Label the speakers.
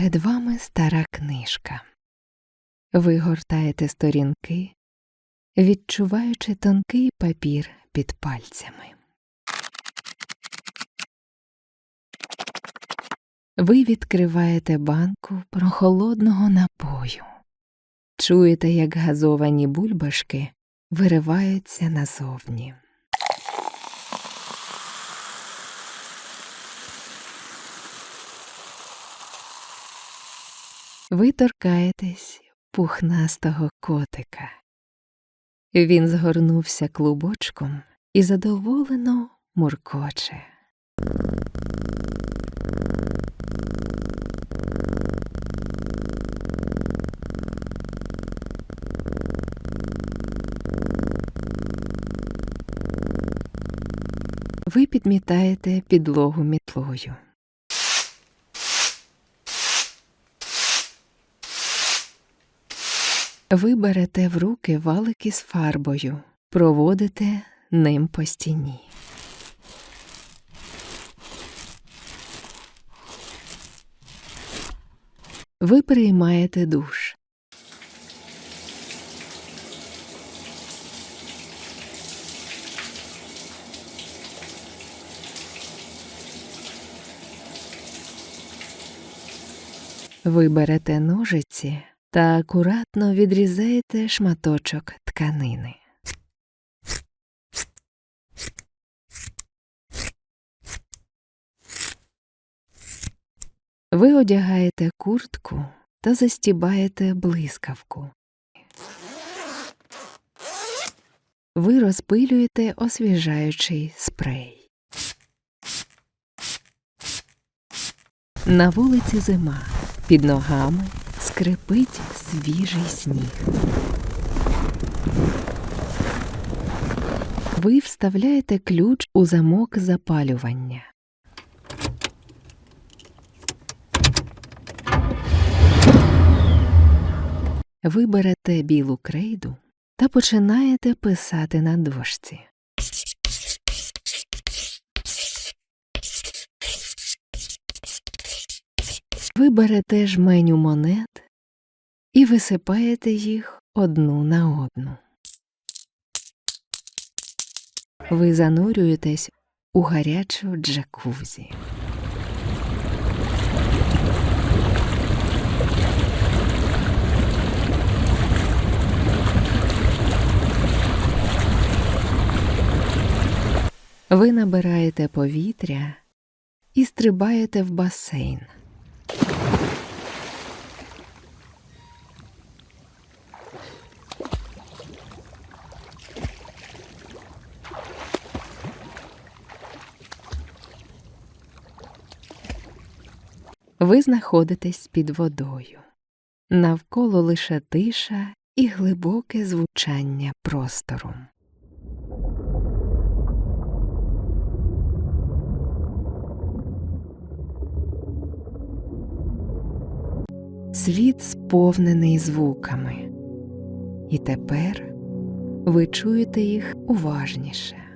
Speaker 1: Перед вами стара книжка. Ви гортаєте сторінки, відчуваючи тонкий папір під пальцями. Ви відкриваєте банку прохолодного напою. Чуєте, як газовані бульбашки вириваються назовні. Ви торкаєтесь пухнастого котика. Він згорнувся клубочком і задоволено муркоче. Ви підмітаєте підлогу мітлою. Ви берете в руки валики з фарбою, проводите ним по стіні. Ви приймаєте душ. Ви берете ножиці та акуратно відрізаєте шматочок тканини. Ви одягаєте куртку та застібаєте блискавку. Ви розпилюєте освіжаючий спрей. На вулиці зима. Під ногами скрипить свіжий сніг. Ви вставляєте ключ у замок запалювання. Ви берете білу крейду та починаєте писати на дошці. Ви берете жменю монет і висипаєте їх одну на одну. Ви занурюєтесь у гарячу джакузі. Ви набираєте повітря і стрибаєте в басейн. Ви знаходитесь під водою. Навколо лише тиша і глибоке звучання простору. Світ сповнений звуками, і тепер ви чуєте їх уважніше.